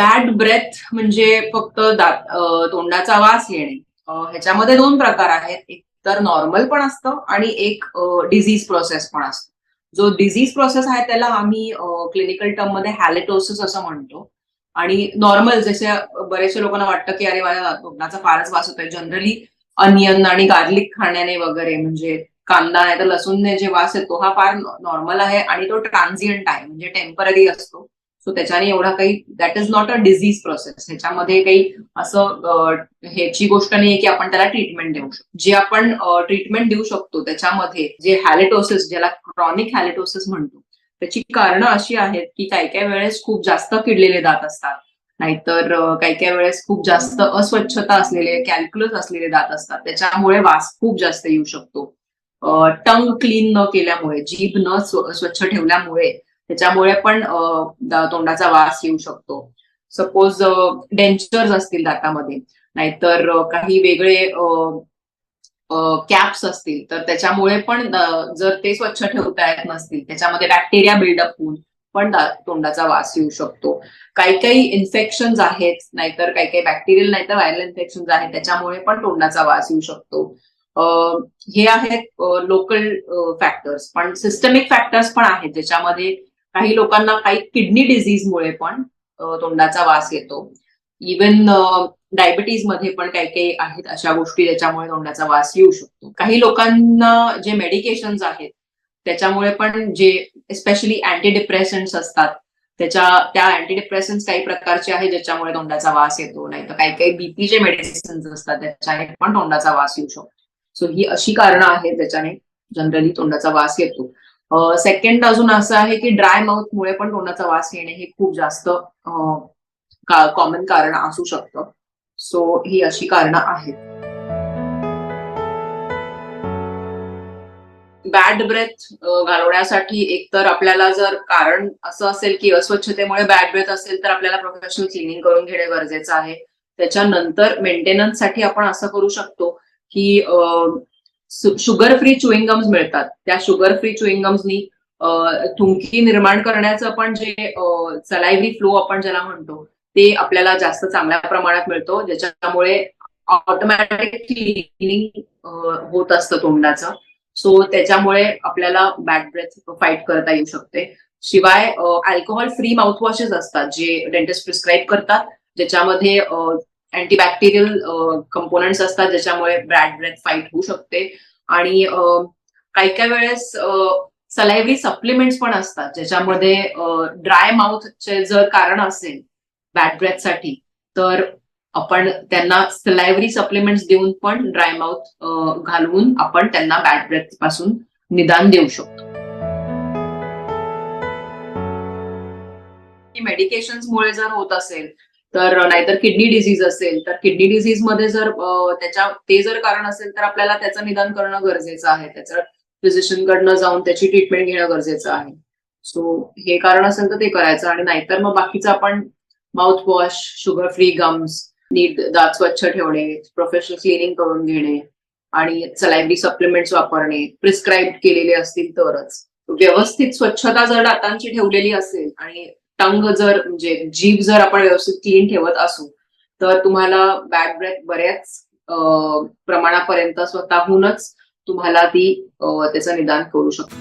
Bad breath म्हणजे फक्त दात तोंडाचा वास येणे. ह्याच्यामध्ये दोन प्रकार आहेत. एक तर नॉर्मल पण असतं आणि एक डिझीज प्रोसेस पण असतो. जो डिझीज प्रोसेस आहे त्याला आम्ही क्लिनिकल टर्ममध्ये हॅलेटोसिस असं म्हणतो. आणि नॉर्मल जसे बरेचशा लोकांना वाटतं की अरे माझ्या तोंडाचा फारच वास होतोय. जनरली अनियन आणि गार्लिक खाण्याने वगैरे म्हणजे कांदा नाही तर लसूणने जे वास येतो हा फार नॉर्मल आहे आणि तो ट्रान्झियंट आहे. म्हणजे टेंपररी असतो. सो त्याच्याने एवढा काही that is not a disease process ह्याच्यामध्ये काही असं ह्याची गोष्ट नाही की आपण त्याला ट्रीटमेंट देऊ शकतो. जे आपण ट्रीटमेंट देऊ शकतो त्याच्यामध्ये जे हॅलेटोसिस ज्याला क्रॉनिक हॅलेटोसिस म्हणतो त्याची कारणं अशी आहेत की काही काही वेळेस खूप जास्त किडलेले दात असतात. नाहीतर काही काही वेळेस खूप जास्त अस्वच्छता असलेले कॅल्क्युलस असलेले दात असतात. त्याच्यामुळे वास खूप जास्त येऊ शकतो. टंग क्लीन न केल्यामुळे जीभ न स्वच्छ ठेवल्यामुळे त्याच्यामुळे पण तोंडाचा वास येऊ शकतो. सपोज डेंचर्स असतील दातामध्ये नाहीतर काही वेगळे कॅप्स असतील तर त्याच्यामुळे पण जर ते स्वच्छ ठेवता येत नसतील त्याच्यामध्ये बॅक्टेरिया बिल्डअप होऊन पण तोंडाचा वास येऊ शकतो. काही काही इन्फेक्शन आहेत नाहीतर काही काही बॅक्टेरियल नाहीतर व्हायरल इन्फेक्शन आहेत त्याच्यामुळे पण तोंडाचा वास येऊ शकतो. हे आहेत लोकल फॅक्टर्स पण सिस्टमिक फॅक्टर्स पण आहेत ज्याच्यामध्ये काही लोकांना काही किडनी डिझीजमुळे पण तोंडाचा वास येतो. इवन डायबिटीजमध्ये पण काही काही आहेत अशा गोष्टी ज्याच्यामुळे तोंडाचा वास येऊ शकतो. काही लोकांना जे मेडिकेशन्स आहेत त्याच्यामुळे पण जे स्पेशली अँटी डिप्रेसंट्स असतात त्याच्या त्या अँटी डिप्रेसन्स काही प्रकारचे आहेत ज्याच्यामुळे तोंडाचा वास येतो. नाही तर काही काही बीपीचे मेडिसिन्स असतात त्याच्याने पण तोंडाचा वास येऊ शकतो. सो ही अशी कारणं आहेत ज्याच्याने जनरली तोंडाचा वास येतो. सेकंड अजून असं आहे की ड्राय माउथमुळे पण तोंडाचा वास येणे हे खूप जास्त कॉमन कारण असू शकतं. सो ही अशी कारणं आहेत. बॅड ब्रेथ घालवण्यासाठी एकतर आपल्याला जर कारण असं असेल की अस्वच्छतेमुळे बॅड ब्रेथ असेल तर आपल्याला प्रोफेशनल क्लिनिंग करून घेणे गरजेचं आहे. त्याच्यानंतर मेंटेनन्ससाठी आपण असं करू शकतो की शुगर फ्री चुईंग गम्स मिळतात. त्या शुगर फ्री चुईंगम्सनी थुंकी निर्माण करण्याचं पण जे सलायव्हरी फ्लो आपण ज्याला म्हणतो ते आपल्याला जास्त चांगल्या प्रमाणात मिळतो. ज्याच्यामुळे ऑटोमॅटिक क्लिनिंग होत असतं तोंडाचं. सो त्याच्यामुळे आपल्याला बॅड ब्रेथ फाईट करता येऊ शकते. शिवाय अल्कोहोल फ्री माउथवॉशेस असतात जे डेंटिस्ट प्रिस्क्राईब करतात. ज्याच्यामध्ये अँटीबॅक्टेरियल कंपोनंट्स असतात ज्याच्यामुळे बॅड ब्रेथ फाईट होऊ शकते. आणि काही काही वेळेस सलायव्हरी सप्लिमेंट्स पण असतात ज्याच्यामध्ये ड्राय माउथचे जर कारण असेल बॅड ब्रेथसाठी तर आपण त्यांना सलायव्हरी सप्लिमेंट्स देऊन पण ड्राय माउथ घालवून आपण त्यांना बॅड ब्रेथपासून निदान देऊ शकतो. मेडिकेशन्समुळे जर होत असेल तर नाहीतर किडनी डिझीज असेल तर किडनी डिझीजमध्ये जर त्याच्या ते जर कारण असेल तर आपल्याला त्याचं निदान करणं गरजेचं आहे. त्याचं फिजिशियनकडनं जाऊन त्याची ट्रीटमेंट घेणं गरजेचं आहे. सो हे कारण असेल तर ते करायचं आणि नाहीतर मग बाकीचं आपण mouth wash sugar free gums नीट दात स्वच्छ ठेवणे प्रोफेशनल क्लिनिंग करून घेणे आणि सलायबी सप्लिमेंट्स वापरणे प्रिस्क्राईब केलेले असतील तरच. व्यवस्थित स्वच्छता जर दातांची ठेवलेली असेल आणि टंग जर म्हणजे जीभ जर आपण व्यवस्थित क्लीन ठेवत असू तर तुम्हाला बॅड ब्रेथ बऱ्याच प्रमाणापर्यंत स्वतःहूनच तुम्हाला ती त्याचं निदान करू शकतो.